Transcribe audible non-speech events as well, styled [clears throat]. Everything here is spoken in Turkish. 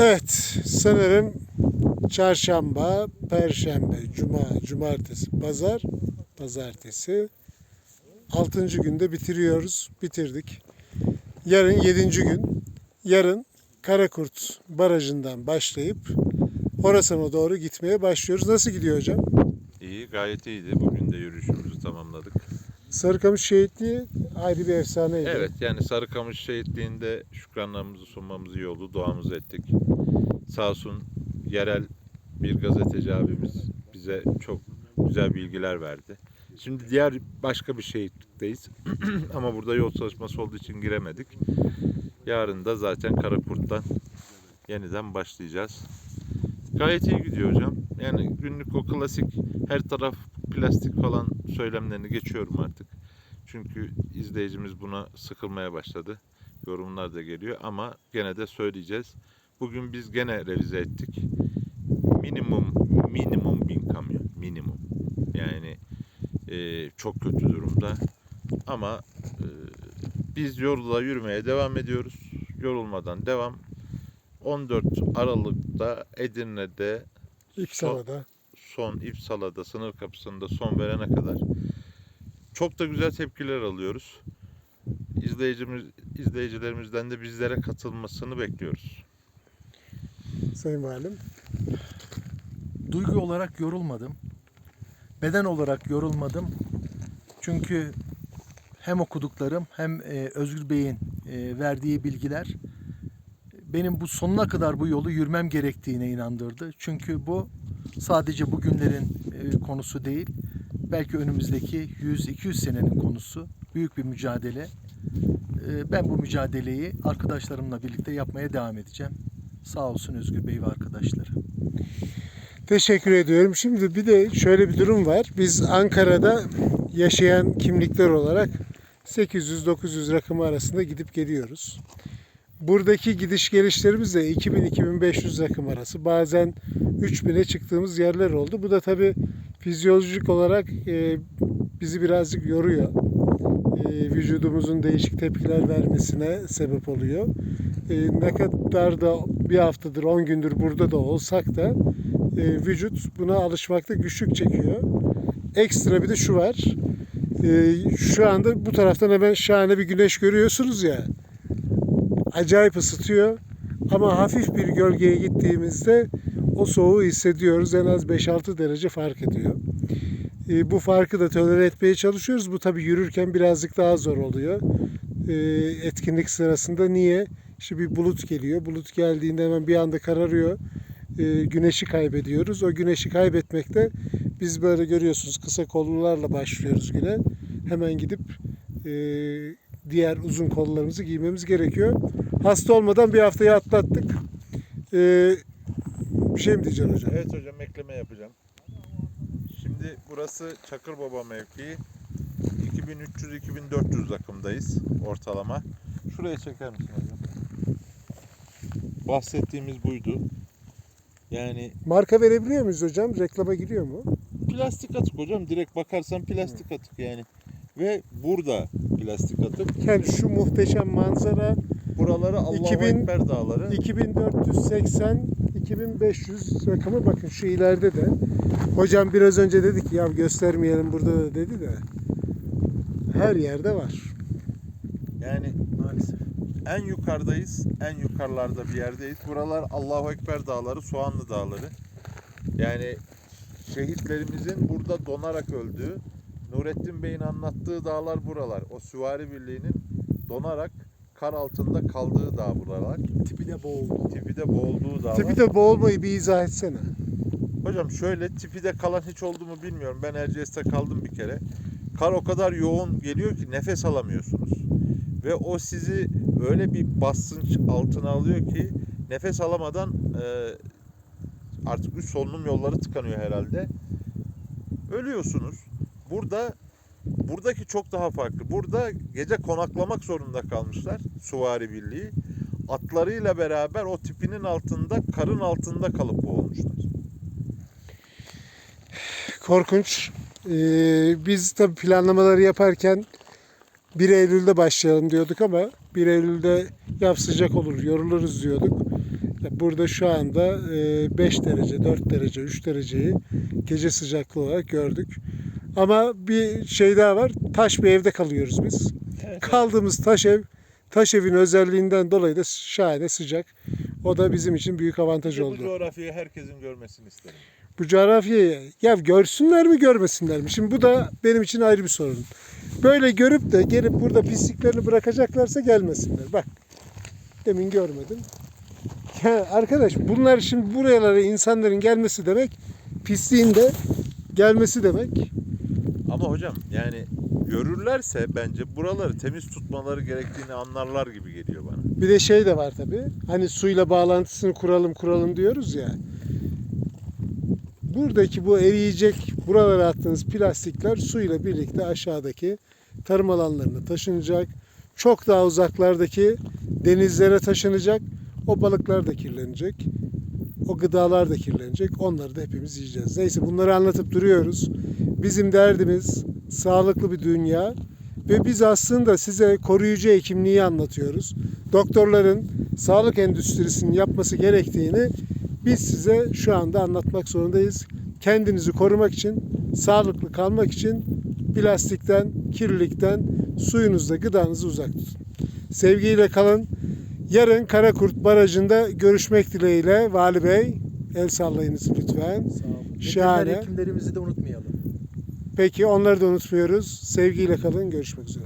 Evet, sanırım çarşamba, perşembe, cuma, cumartesi, pazar, pazartesi. Altıncı günde bitiriyoruz, bitirdik. Yarın yedinci gün. Yarın Karakurt Barajı'ndan başlayıp Horasan'a doğru gitmeye başlıyoruz. Nasıl gidiyor hocam? İyi, gayet iyiydi. Bugün de yürüyüşümüzü tamamladık. Sarıkamış Şehitliği ayrı bir efsaneydi. Evet, yani Sarıkamış şehitliğinde şükranlarımızı sunmamız iyi oldu. Duamızı ettik. Sağ olsun yerel bir gazeteci abimiz bize çok güzel bilgiler verdi. Şimdi diğer başka bir şehitlikteyiz. [clears throat] Ama burada yol çalışması olduğu için giremedik. Yarın da zaten Karakurt'tan yeniden başlayacağız. Gayet iyi gidiyor hocam. Yani günlük o klasik her taraf plastik falan söylemlerini geçiyorum artık. Çünkü izleyicimiz buna sıkılmaya başladı. Yorumlar da geliyor ama gene de söyleyeceğiz. Bugün biz gene revize ettik. Minimum minimum bin kamyon. Minimum. Yani e, çok kötü durumda. Ama e, biz yolda yürümeye devam ediyoruz. Yorulmadan devam. 14 Aralık'ta Edirne'de İlk son- son İpsala'da sınır kapısında son verene kadar çok da güzel tepkiler alıyoruz. İzleyicimiz izleyicilerimizden de bizlere katılmasını bekliyoruz. Sayın Valim. duygu olarak yorulmadım. Beden olarak yorulmadım. Çünkü hem okuduklarım hem e, Özgür Bey'in e, verdiği bilgiler benim bu sonuna kadar bu yolu yürümem gerektiğine inandırdı. Çünkü bu sadece bugünlerin e, konusu değil. Belki önümüzdeki 100-200 senenin konusu. Büyük bir mücadele. E, ben bu mücadeleyi arkadaşlarımla birlikte yapmaya devam edeceğim. Sağ olsun Özgür Bey ve arkadaşları. Teşekkür ediyorum. Şimdi bir de şöyle bir durum var. Biz Ankara'da yaşayan kimlikler olarak 800-900 rakamı arasında gidip geliyoruz. Buradaki gidiş gelişlerimiz de 2000-2500 rakım arası. Bazen 3000'e çıktığımız yerler oldu. Bu da tabii fizyolojik olarak e, bizi birazcık yoruyor. E, vücudumuzun değişik tepkiler vermesine sebep oluyor. E, ne kadar da bir haftadır, 10 gündür burada da olsak da e, vücut buna alışmakta güçlük çekiyor. Ekstra bir de şu var. E, şu anda bu taraftan hemen şahane bir güneş görüyorsunuz ya. Acayip ısıtıyor. Ama hafif bir gölgeye gittiğimizde o soğuğu hissediyoruz. En az 5-6 derece fark ediyor. E, bu farkı da tolere etmeye çalışıyoruz. Bu tabii yürürken birazcık daha zor oluyor. E, etkinlik sırasında niye? İşte bir bulut geliyor. Bulut geldiğinde hemen bir anda kararıyor e, güneşi kaybediyoruz. O güneşi kaybetmekte biz böyle görüyorsunuz kısa kollularla başlıyoruz güne. Hemen gidip e, diğer uzun kollarımızı giymemiz gerekiyor. Hasta olmadan bir haftayı atlattık. E, bir şey mi diyeceksin hocam? Evet hocam ekleme yapacağım. Şimdi burası Çakırbaba mevkii. 2300-2400 rakımdayız ortalama. Şuraya çeker misin hocam? Bahsettiğimiz buydu. Yani Marka verebiliyor muyuz hocam? Reklama giriyor mu? plastik atık hocam. Direkt bakarsan plastik atık yani. Ve burada plastik atık. Yani şu muhteşem manzara Buraları Allahu 2000 Ekber dağları. 2480 2500 rakamı bakın şu ileride de. Hocam biraz önce dedik ya göstermeyelim burada da dedi de. Her yerde var. Yani Maalesef. en yukarıdayız. En yukarılarda bir yerdeyiz. Buralar Allahu Ekber dağları, Soğanlı dağları. Yani şehitlerimizin burada donarak öldüğü, Nurettin Bey'in anlattığı dağlar buralar. O süvari birliğinin donarak kar altında kaldığı dağ buralar. Tipi de boğuldu. Tipi de boğulduğu dağlar. Tipi de boğulmayı bir izah etsene. Hocam şöyle tipide kalan hiç oldu mu bilmiyorum. Ben Erciyes'te kaldım bir kere. Kar o kadar yoğun geliyor ki nefes alamıyorsunuz. Ve o sizi öyle bir basınç altına alıyor ki nefes alamadan e, artık üst solunum yolları tıkanıyor herhalde. Ölüyorsunuz. Burada buradaki çok daha farklı. Burada gece konaklamak zorunda kalmışlar Suvari Birliği. Atlarıyla beraber o tipinin altında, karın altında kalıp boğulmuşlar. Korkunç. Ee, biz tabii planlamaları yaparken 1 Eylül'de başlayalım diyorduk ama 1 Eylül'de yaz sıcak olur, yoruluruz diyorduk. Burada şu anda 5 derece, 4 derece, 3 dereceyi gece sıcaklığı olarak gördük. Ama bir şey daha var. Taş bir evde kalıyoruz biz. Kaldığımız taş ev, taş evin özelliğinden dolayı da şahane sıcak. O da bizim için büyük avantaj Bu oldu. coğrafyayı herkesin görmesini isterim. Bu coğrafyayı ya görsünler mi görmesinler mi? Şimdi bu da benim için ayrı bir sorun. Böyle görüp de gelip burada pisliklerini bırakacaklarsa gelmesinler. Bak demin görmedim. Ya arkadaş bunlar şimdi buralara insanların gelmesi demek pisliğin de gelmesi demek. Ama hocam yani görürlerse bence buraları temiz tutmaları gerektiğini anlarlar gibi geliyor bana. Bir de şey de var tabii. Hani suyla bağlantısını kuralım kuralım diyoruz ya. Buradaki bu eriyecek buralara attığınız plastikler suyla birlikte aşağıdaki tarım alanlarına taşınacak. Çok daha uzaklardaki denizlere taşınacak. O balıklar da kirlenecek. O gıdalar da kirlenecek. Onları da hepimiz yiyeceğiz. Neyse bunları anlatıp duruyoruz. Bizim derdimiz sağlıklı bir dünya ve biz aslında size koruyucu hekimliği anlatıyoruz. Doktorların sağlık endüstrisinin yapması gerektiğini biz size şu anda anlatmak zorundayız. Kendinizi korumak için, sağlıklı kalmak için plastikten, kirlilikten, suyunuzda gıdanızı uzak tutun. Sevgiyle kalın. Yarın Karakurt Barajı'nda görüşmek dileğiyle Vali Bey el sallayınız lütfen. Sağ olun. Şahane. Veteriner hekimlerimizi de unutmayalım. Peki onları da unutmuyoruz. Sevgiyle kalın. Görüşmek üzere.